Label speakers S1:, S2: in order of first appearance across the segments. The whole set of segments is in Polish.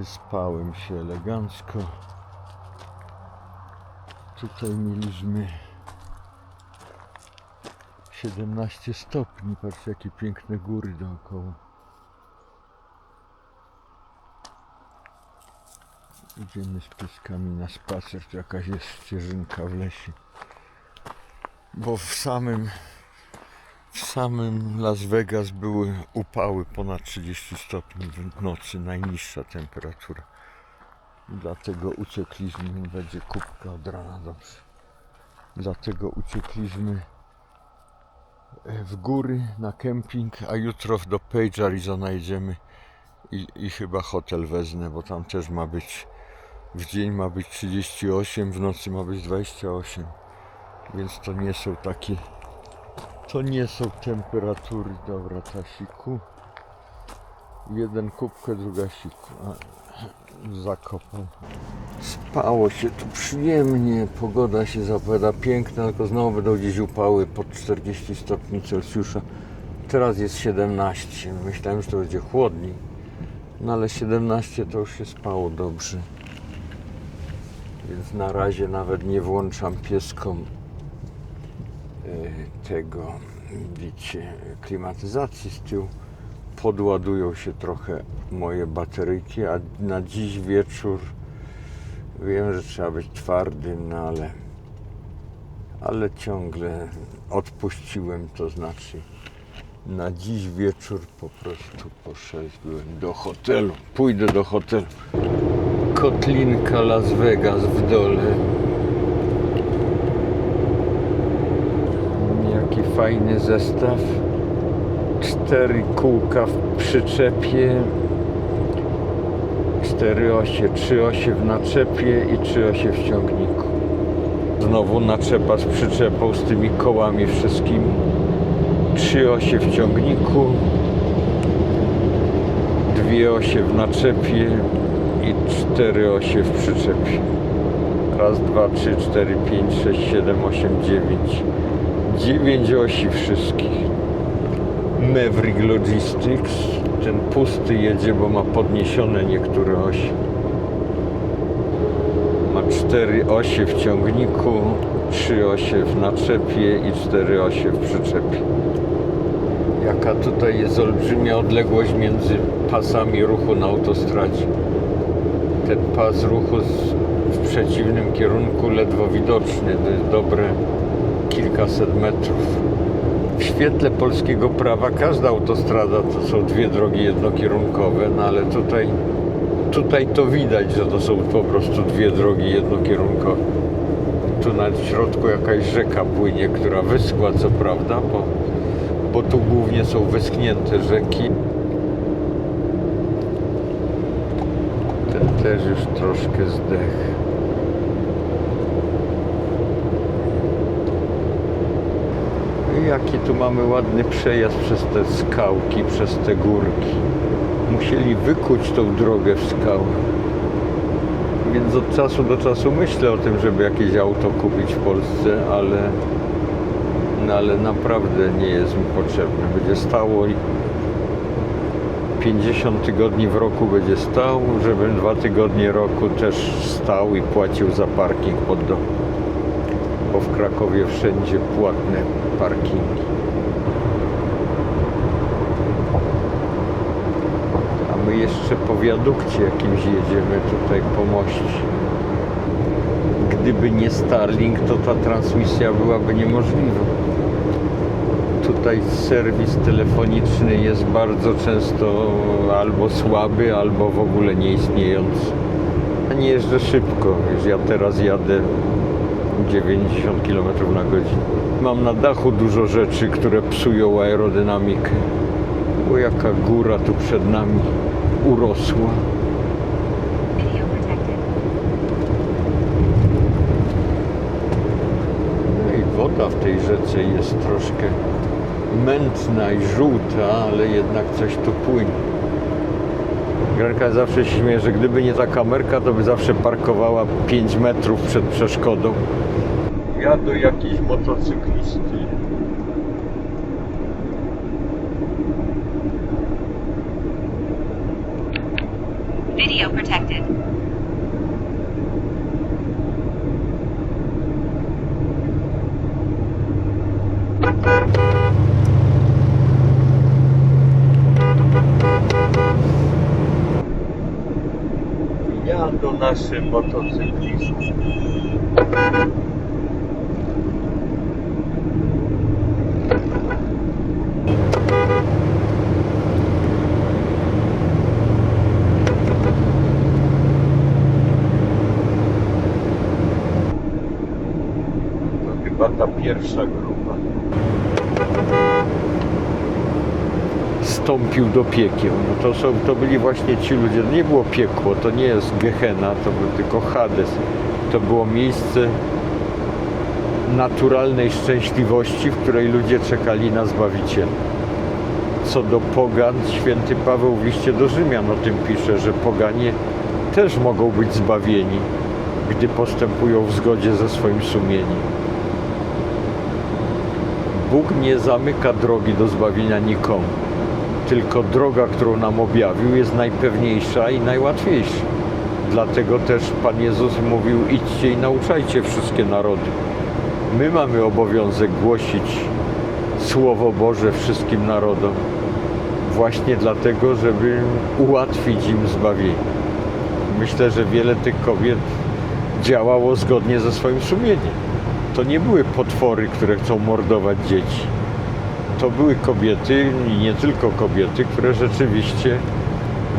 S1: Wyspałem się elegancko. Tutaj mieliśmy 17 stopni. Patrzcie, jakie piękne góry dookoła. Idziemy z pieskami na spacer. Tu jakaś jest ścieżynka w lesie. Bo w samym w samym Las Vegas były upały ponad 30 stopni w nocy, najniższa temperatura. Dlatego uciekliśmy, będzie kubka od rana dobrze. Dlatego uciekliśmy e, w góry na kemping, a jutro do Page, Arizona jedziemy i, i chyba hotel wezmę, bo tam też ma być w dzień ma być 38, w nocy ma być 28. Więc to nie są takie to nie są temperatury. Dobra, Tasiku. Jeden kubkę, druga siku. Zakopał. Spało się tu przyjemnie, pogoda się zapowiada piękna, tylko znowu będą gdzieś upały pod 40 stopni Celsjusza. Teraz jest 17. Myślałem, że to będzie chłodniej. No ale 17 to już się spało dobrze. Więc na razie nawet nie włączam pieskom e, tego, wiecie, klimatyzacji z tyłu. Podładują się trochę moje bateryjki, a na dziś wieczór wiem, że trzeba być twardym, no ale, ale ciągle odpuściłem, to znaczy na dziś wieczór po prostu poszedłem do hotelu. Pójdę do hotelu. Kotlinka Las Vegas w dole. Jaki fajny zestaw. Cztery kółka w przyczepie. Cztery osie, trzy osie w naczepie i trzy osie w ciągniku. Znowu naczepa z przyczepą, z tymi kołami wszystkimi. Trzy osie w ciągniku. Dwie osie w naczepie i cztery osie w przyczepie. Raz, dwa, trzy, cztery, pięć, sześć, siedem, osiem, dziewięć. Dziewięć osi wszystkich. Maverick Logistics. Ten pusty jedzie, bo ma podniesione niektóre osi. Ma cztery osie w ciągniku, trzy osie w naczepie i cztery osie w przyczepie. Jaka tutaj jest olbrzymia odległość między pasami ruchu na autostradzie. Ten pas ruchu w przeciwnym kierunku ledwo widoczny, to jest dobre kilkaset metrów. W świetle polskiego prawa każda autostrada to są dwie drogi jednokierunkowe, no ale tutaj, tutaj to widać, że to są po prostu dwie drogi jednokierunkowe. Tu na środku jakaś rzeka płynie, która wyschła co prawda, bo, bo tu głównie są wyschnięte rzeki. Ten też już troszkę zdech. Jaki tu mamy ładny przejazd przez te skałki, przez te górki. Musieli wykuć tą drogę w skałę. Więc od czasu do czasu myślę o tym, żeby jakieś auto kupić w Polsce, ale, no ale naprawdę nie jest mi potrzebne. Będzie stało i 50 tygodni w roku będzie stał, żebym dwa tygodnie roku też stał i płacił za parking pod dom. W Krakowie wszędzie płatne parkingi. A my jeszcze po wiadukcie jakimś jedziemy tutaj po moście. Gdyby nie Starlink, to ta transmisja byłaby niemożliwa. Tutaj serwis telefoniczny jest bardzo często albo słaby, albo w ogóle nieistniejący. Ja nie jeżdżę szybko, wiesz, ja teraz jadę 90 km na godzinę. Mam na dachu dużo rzeczy, które psują aerodynamikę. O jaka góra tu przed nami urosła. No i woda w tej rzece jest troszkę mętna i żółta, ale jednak coś tu płynie. Granka zawsze się śmieje, że gdyby nie ta kamerka, to by zawsze parkowała 5 metrów przed przeszkodą. Jadą jakiś motocyklisty.
S2: Video Video protected.
S1: 14. Stąpił do piekieł. No to, są, to byli właśnie ci ludzie. To nie było piekło, to nie jest Gehenna, to był tylko Hades. To było miejsce naturalnej szczęśliwości, w której ludzie czekali na Zbawiciela. Co do pogan, święty Paweł w liście do Rzymian o tym pisze, że poganie też mogą być zbawieni, gdy postępują w zgodzie ze swoim sumieniem. Bóg nie zamyka drogi do zbawienia nikomu, tylko droga, którą nam objawił, jest najpewniejsza i najłatwiejsza. Dlatego też Pan Jezus mówił: idźcie i nauczajcie wszystkie narody. My mamy obowiązek głosić Słowo Boże wszystkim narodom, właśnie dlatego, żeby ułatwić im zbawienie. Myślę, że wiele tych kobiet działało zgodnie ze swoim sumieniem. To nie były potwory, które chcą mordować dzieci. To były kobiety i nie tylko kobiety, które rzeczywiście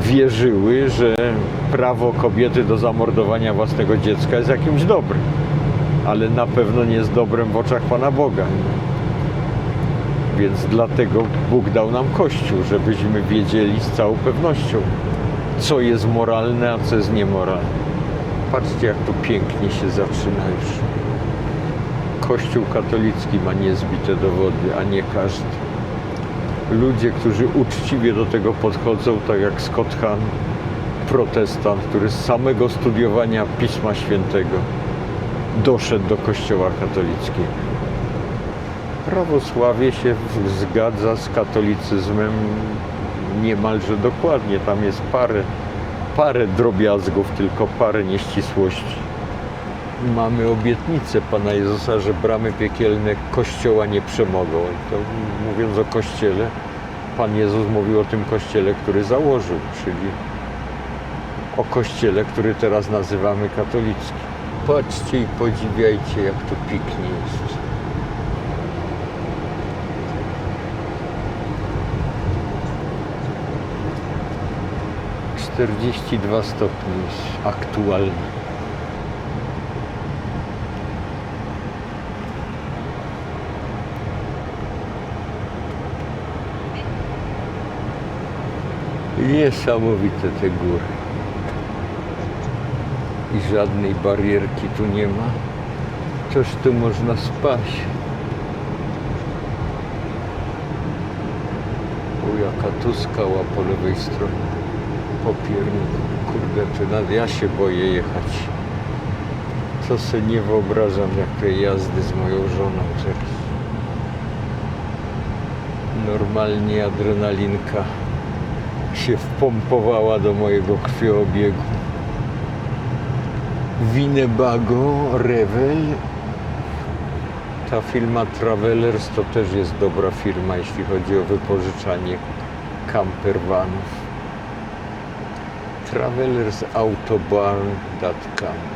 S1: wierzyły, że prawo kobiety do zamordowania własnego dziecka jest jakimś dobrym, ale na pewno nie jest dobrem w oczach Pana Boga. Więc dlatego Bóg dał nam Kościół, żebyśmy wiedzieli z całą pewnością, co jest moralne, a co jest niemoralne. Patrzcie, jak tu pięknie się zaczyna już. Kościół katolicki ma niezbite dowody, a nie każdy. Ludzie, którzy uczciwie do tego podchodzą, tak jak Scott Hahn, protestant, który z samego studiowania Pisma Świętego doszedł do Kościoła katolickiego. Prawosławie się zgadza z katolicyzmem niemalże dokładnie. Tam jest parę, parę drobiazgów, tylko parę nieścisłości. Mamy obietnicę Pana Jezusa, że bramy piekielne Kościoła nie przemogą. To mówiąc o Kościele, Pan Jezus mówił o tym Kościele, który założył, czyli o Kościele, który teraz nazywamy katolickim. Patrzcie i podziwiajcie, jak tu pięknie jest. Czterdzieści dwa stopnie aktualnie. Niesamowite te góry. I żadnej barierki tu nie ma. Toż tu można spać. O, jaka tu skała po lewej stronie. Po pierniku. Kurde, czy nawet ja się boję jechać. Co sobie nie wyobrażam, jak te jazdy z moją żoną. Normalnie adrenalinka się wpompowała do mojego krwiobiegu. Winnebago, Revel. Ta firma Travelers to też jest dobra firma, jeśli chodzi o wypożyczanie campervanów. travelersautobar.com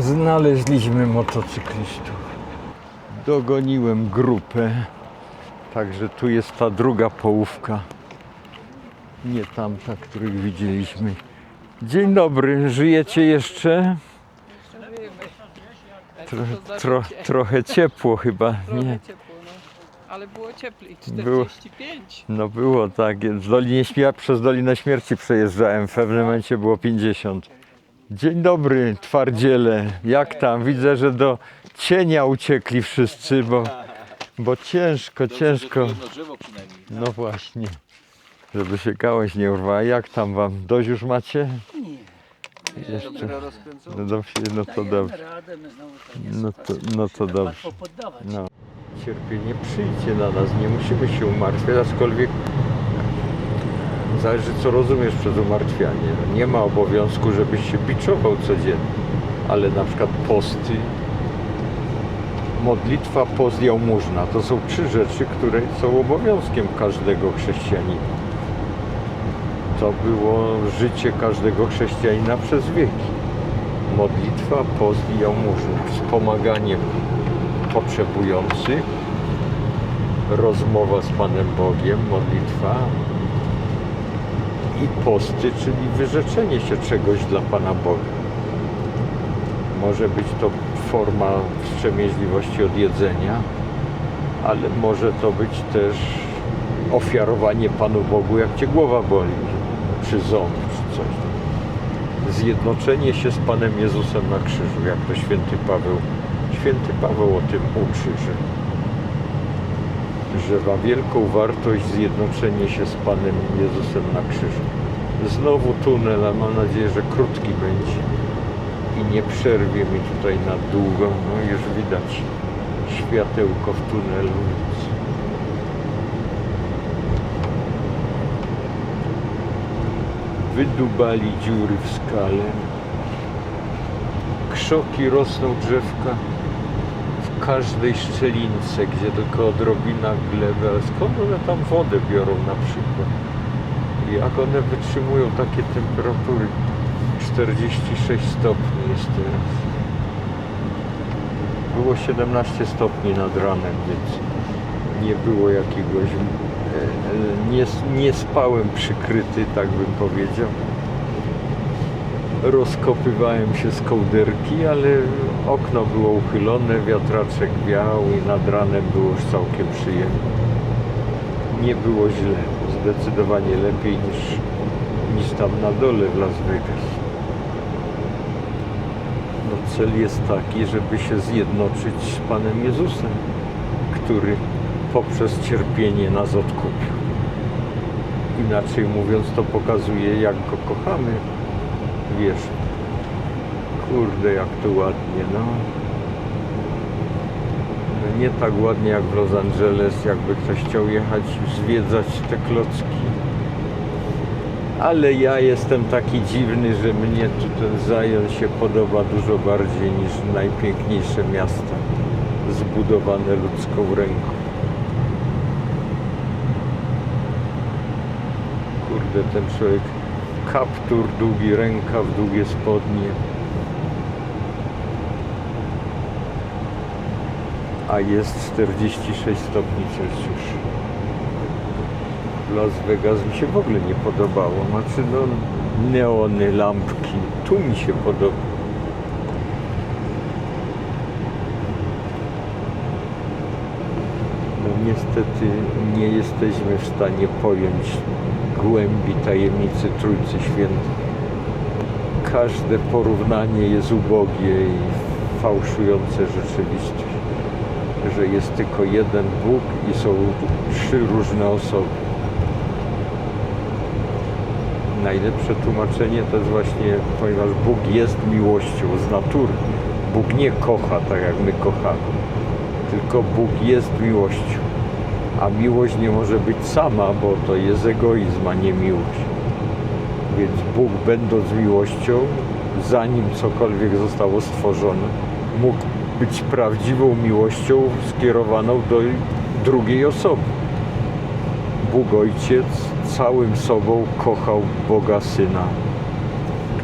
S1: Znaleźliśmy motocyklistów. Dogoniłem grupę. Także tu jest ta druga połówka. Nie tamta, których widzieliśmy. Dzień dobry, żyjecie jeszcze? Tro, tro, trochę ciepło chyba,
S3: Trochę
S1: nie?
S3: ciepło, no. Ale było cieplej,
S1: Było.
S3: 45.
S1: No było tak, w Dolinie Śmierci, przez Dolinę Śmierci przejeżdżałem, w pewnym momencie było 50. Dzień dobry, twardziele. Jak tam? Widzę, że do cienia uciekli wszyscy, bo, bo ciężko, ciężko. No właśnie, żeby się gałąź nie urwała. Jak tam wam? Dość już macie? Jeszcze. No dobrze, no to dobrze.
S4: nie
S1: No to, no to dobrze. No. Cierpienie przyjdzie na nas, nie musimy się umartwiać, aczkolwiek zależy co rozumiesz przez umartwianie. Nie ma obowiązku, żebyś się biczował codziennie, ale na przykład posty, modlitwa, post, jałmużna to są trzy rzeczy, które są obowiązkiem każdego chrześcijanina. To było życie każdego chrześcijanina przez wieki. Modlitwa, post i jałmużna. Wspomaganie potrzebujących, rozmowa z Panem Bogiem, modlitwa i posty, czyli wyrzeczenie się czegoś dla Pana Boga. Może być to forma wstrzemięźliwości od jedzenia, ale może to być też ofiarowanie Panu Bogu, jak Cię głowa boli, czy ząb, czy coś. Zjednoczenie się z Panem Jezusem na krzyżu, jak to święty Paweł Święty Paweł o tym uczy, że, że ma wielką wartość zjednoczenie się z Panem Jezusem na krzyżu. Znowu tunel, a mam nadzieję, że krótki będzie i nie przerwie mi tutaj na długo. No już widać światełko w tunelu. Wydubali dziury w skale. Krzoki rosną drzewka każdej szczelince, gdzie tylko odrobina gleby, ale skąd one tam wodę biorą na przykład? I Jak one wytrzymują takie temperatury? 46 stopni jest teraz. Było 17 stopni nad ranem, więc nie było jakiegoś... e, Nie, nie spałem przykryty, tak bym powiedział rozkopywałem się z kołderki, ale okno było uchylone, wiatraczek wiał i nad ranem było już całkiem przyjemnie. Nie było źle, zdecydowanie lepiej niż, niż tam na dole w Las Vegas. No cel jest taki, żeby się zjednoczyć z Panem Jezusem, który poprzez cierpienie nas odkupił. Inaczej mówiąc, to pokazuje, jak go kochamy wiesz, kurde jak tu ładnie, no. no. Nie tak ładnie jak w Los Angeles, jakby ktoś chciał jechać zwiedzać te klocki. Ale ja jestem taki dziwny, że mnie tu ten Zion się podoba dużo bardziej niż najpiękniejsze miasta zbudowane ludzką ręką. Kurde, ten człowiek kaptur, długi rękaw, długie spodnie. A jest 46 stopni Celsjusza. Las Vegas mi się w ogóle nie podobało. Znaczy no neony, lampki. Tu mi się podoba. No niestety nie jesteśmy w stanie pojąć głębi tajemnicy Trójcy Świętej. Każde porównanie jest ubogie i fałszujące rzeczywistość, że jest tylko jeden Bóg i są trzy różne osoby. Najlepsze tłumaczenie to jest właśnie, ponieważ Bóg jest miłością z natury. Bóg nie kocha tak jak my kochamy, tylko Bóg jest miłością. A miłość nie może być sama, bo to jest egoizm, a nie miłość. Więc Bóg, będąc miłością, zanim cokolwiek zostało stworzone, mógł być prawdziwą miłością skierowaną do drugiej osoby. Bóg Ojciec całym sobą kochał Boga Syna,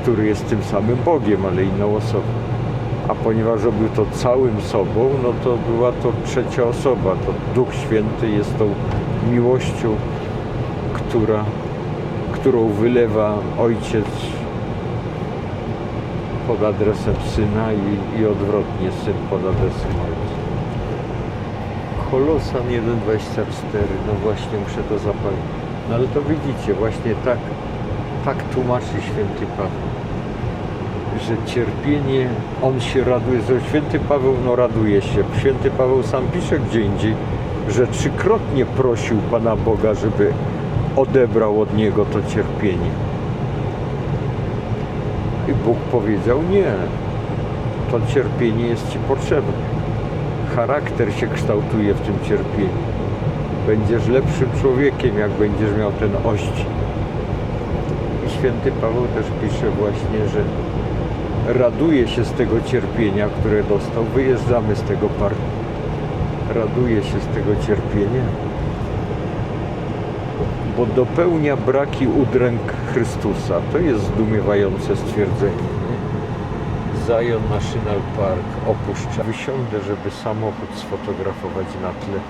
S1: który jest tym samym Bogiem, ale inną osobą. A ponieważ robił to całym sobą, no to była to trzecia osoba. To Duch Święty jest tą miłością, która, którą wylewa Ojciec pod adresem Syna i, i odwrotnie Syn pod adresem Ojca. Kolosan 1,24, no właśnie muszę to zapamiętać. No ale to widzicie, właśnie tak, tak tłumaczy święty Paweł że cierpienie, on się raduje, że święty Paweł no raduje się. Święty Paweł sam pisze gdzie indziej, że trzykrotnie prosił Pana Boga, żeby odebrał od niego to cierpienie. I Bóg powiedział nie, to cierpienie jest Ci potrzebne. Charakter się kształtuje w tym cierpieniu. Będziesz lepszym człowiekiem, jak będziesz miał ten ość. I święty Paweł też pisze właśnie, że raduje się z tego cierpienia, które dostał. Wyjeżdżamy z tego parku. Raduje się z tego cierpienia, bo dopełnia braki udręk Chrystusa. To jest zdumiewające stwierdzenie. Nie? Zion National Park opuszcza. Wysiądę, żeby samochód sfotografować na tle.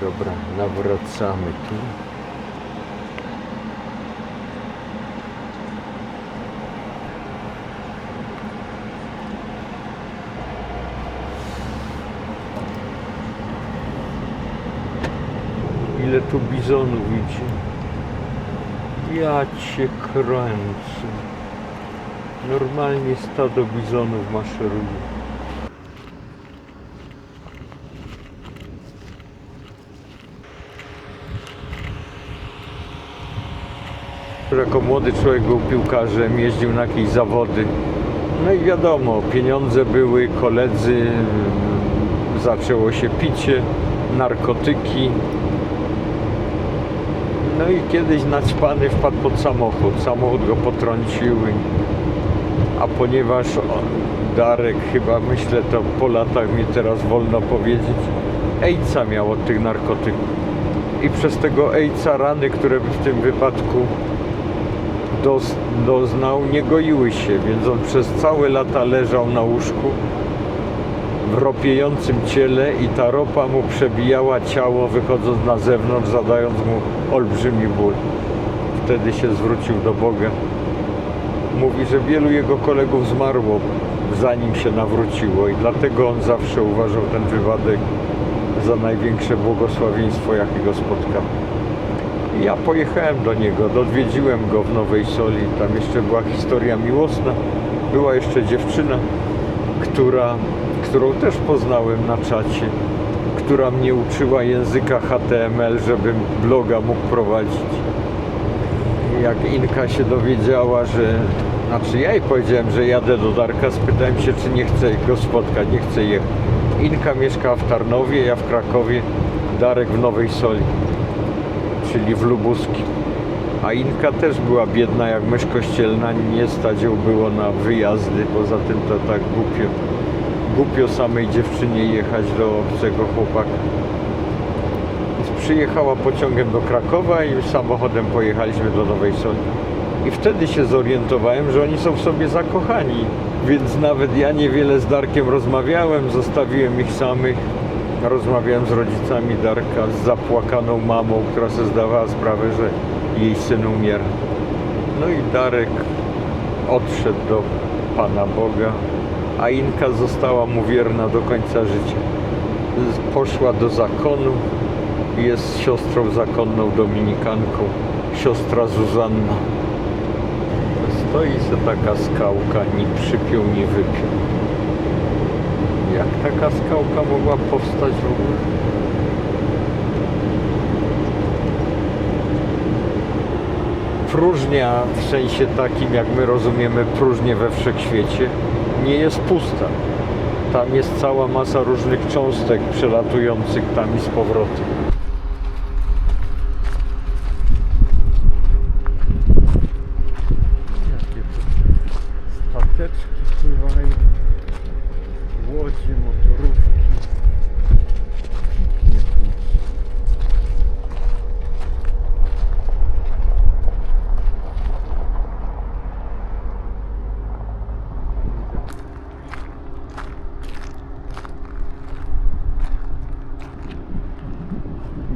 S1: Dobra, nawracamy tu. Ile tu bizonów idzie? Ja cię kręcę. Normalnie stado bizonów maszeruje. Jako młody człowiek był piłkarzem, jeździł na jakieś zawody. No i wiadomo, pieniądze były, koledzy, zaczęło się picie, narkotyki. No i kiedyś naćpany wpadł pod samochód. Samochód go potrącił. A ponieważ Darek, chyba myślę to po latach mi teraz wolno powiedzieć, ejca miał od tych narkotyków. I przez tego ejca rany, które w tym wypadku dos, doznał, nie goiły się, więc on przez całe lata leżał na łóżku w ropiejącym ciele i ta ropa mu przebijała ciało, wychodząc na zewnątrz, zadając mu olbrzymi ból. Wtedy się zwrócił do Boga. Mówi, że wielu jego kolegów zmarło, zanim się nawróciło i dlatego on zawsze uważał ten wypadek za największe błogosławieństwo, jakiego spotkał. Ja pojechałem do niego, odwiedziłem go w Nowej Soli, tam jeszcze była historia miłosna, była jeszcze dziewczyna, która, którą też poznałem na czacie, która mnie uczyła języka HTML, żebym bloga mógł prowadzić. Jak Inka się dowiedziała, że... Znaczy ja jej powiedziałem, że jadę do Darka, spytałem się, czy nie chce go spotkać, nie chce jechać. Inka mieszka w Tarnowie, ja w Krakowie, Darek w Nowej Soli, czyli w Lubuskim. A Inka też była biedna jak mysz kościelna, nie stać ją było na wyjazdy, poza tym to tak głupio, głupio samej dziewczynie jechać do obcego chłopaka. Więc przyjechała pociągiem do Krakowa i samochodem pojechaliśmy do Nowej Soli. I wtedy się zorientowałem, że oni są w sobie zakochani. Więc nawet ja niewiele z Darkiem rozmawiałem, zostawiłem ich samych. Rozmawiałem z rodzicami Darka, z zapłakaną mamą, która sobie zdawała sprawę, że jej syn umiera. No i Darek odszedł do Pana Boga, a Inka została mu wierna do końca życia. Poszła do zakonu, jest siostrą zakonną dominikanką, siostra Zuzanna. Stoi se taka skałka, ni przypiął, ni wypiął. Jak taka skałka mogła powstać w ogóle? Próżnia w sensie takim, jak my rozumiemy próżnię we wszechświecie, nie jest pusta. Tam jest cała masa różnych cząstek przelatujących tam i z powrotem. Jakie to stateczki pływają, łodzie, motorówki.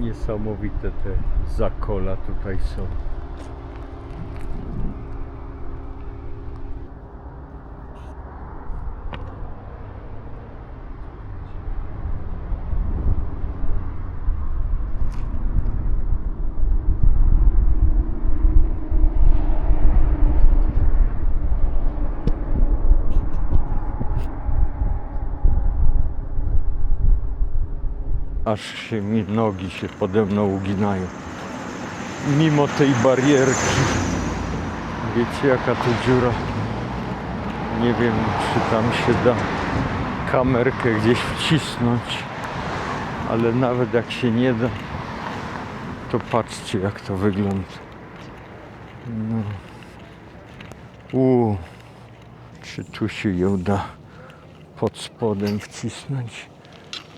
S1: Niesamowite te zakola tutaj są. Aż się mi nogi się pode mną uginają. Mimo tej barierki. Wiecie jaka to dziura? Nie wiem czy tam się da kamerkę gdzieś wcisnąć, ale nawet jak się nie da, to patrzcie jak to wygląda. No. U, czy tu się ją da pod spodem wcisnąć?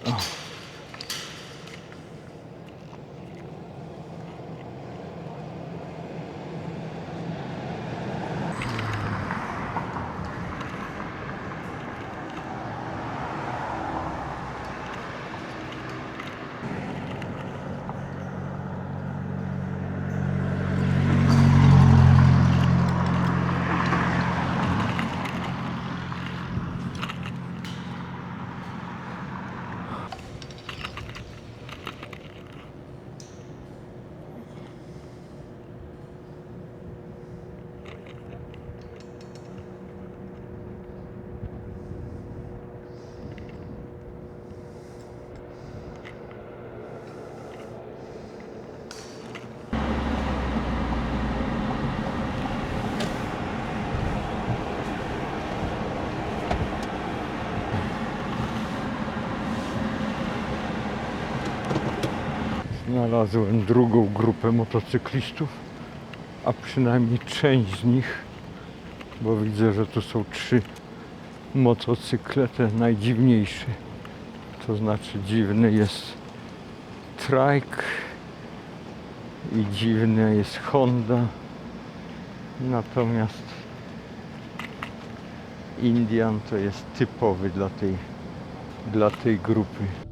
S1: O. Znalazłem drugą grupę motocyklistów, a przynajmniej część z nich, bo widzę, że tu są trzy motocykle, te najdziwniejsze. To znaczy dziwny jest trike i dziwna jest Honda. Natomiast Indian to jest typowy dla tej, dla tej grupy.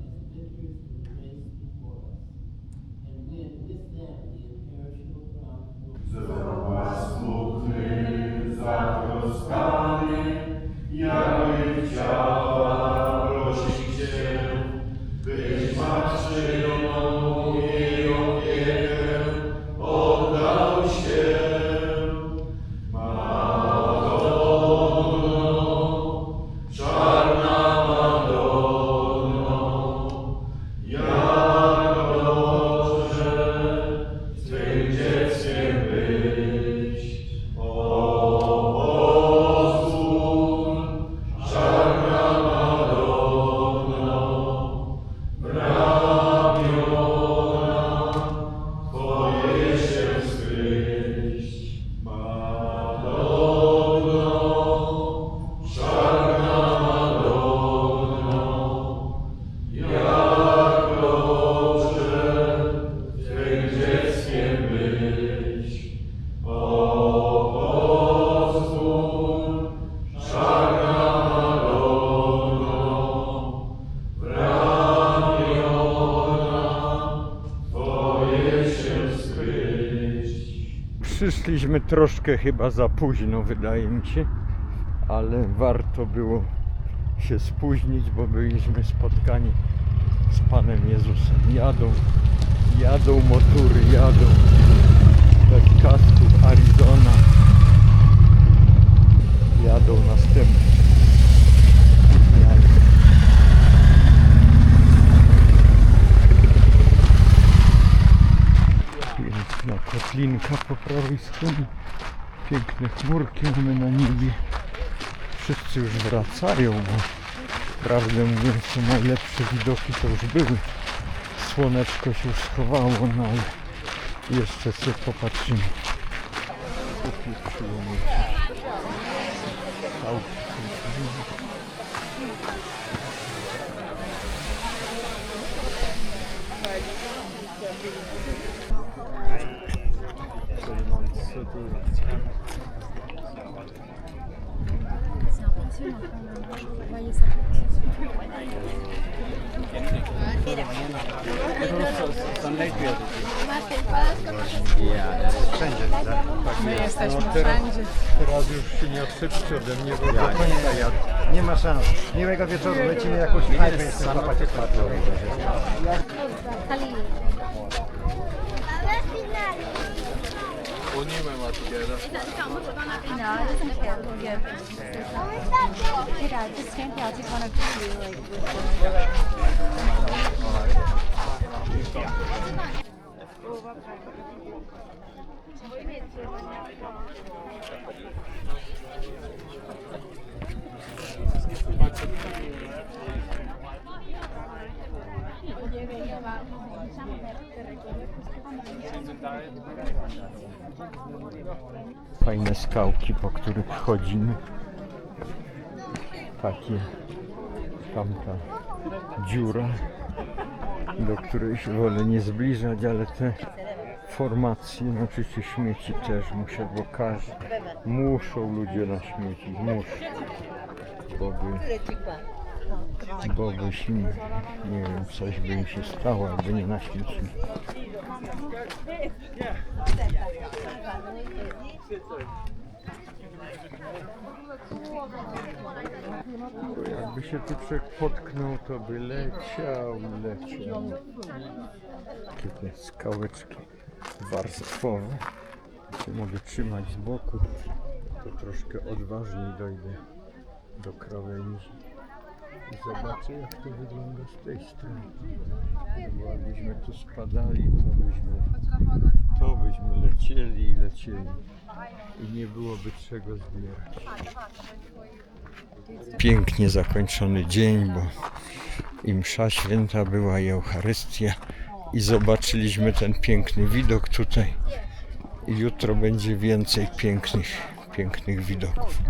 S1: Przyszliśmy troszkę chyba za późno, wydaje mi się, ale warto było się spóźnić, bo byliśmy spotkani z Panem Jezusem. Jadą, jadą motury, jadą bez kasków Arizona. Jadą następnie. Piękna kotlinka po prawej stronie. Piękne chmurki mamy na niebie. Wszyscy już wracają, bo prawdę mówiąc to najlepsze widoki to już były. Słoneczko się już schowało, no ale jeszcze sobie popatrzymy. Upieprzyło mnie. Chałupy są
S3: My jesteśmy wszędzie.
S1: Teraz już się nie odszepcie ode mnie, bo ja,
S5: Nie ma szans. Miłego wieczoru. Lecimy jakąś knajpę jeszcze złapać otwartą. Oynayamam artık yerden.
S2: No, it doesn't care. To do like.
S1: Fajne skałki, po których chodzimy. Takie tamta dziura, do której się wolę nie zbliżać, ale te formacje, no oczywiście śmieci też muszę, bo każdy, muszą ludzie na śmieci, muszą, bo by, bo byś, nie wiem, coś by im się stało, jakby nie na śmieci. Bo jakby się tu potknął, to by leciał, leciał. Takie skałeczki warstwowe. się mogę trzymać z boku, to troszkę odważniej dojdę do krawędzi. I zobaczę jak to wygląda z tej strony. Bo jakbyśmy tu spadali, to byśmy, to byśmy lecieli i lecieli. I nie byłoby czego zbierać. Pięknie zakończony dzień, bo i msza święta była i Eucharystia i zobaczyliśmy ten piękny widok tutaj. I jutro będzie więcej pięknych, pięknych widoków.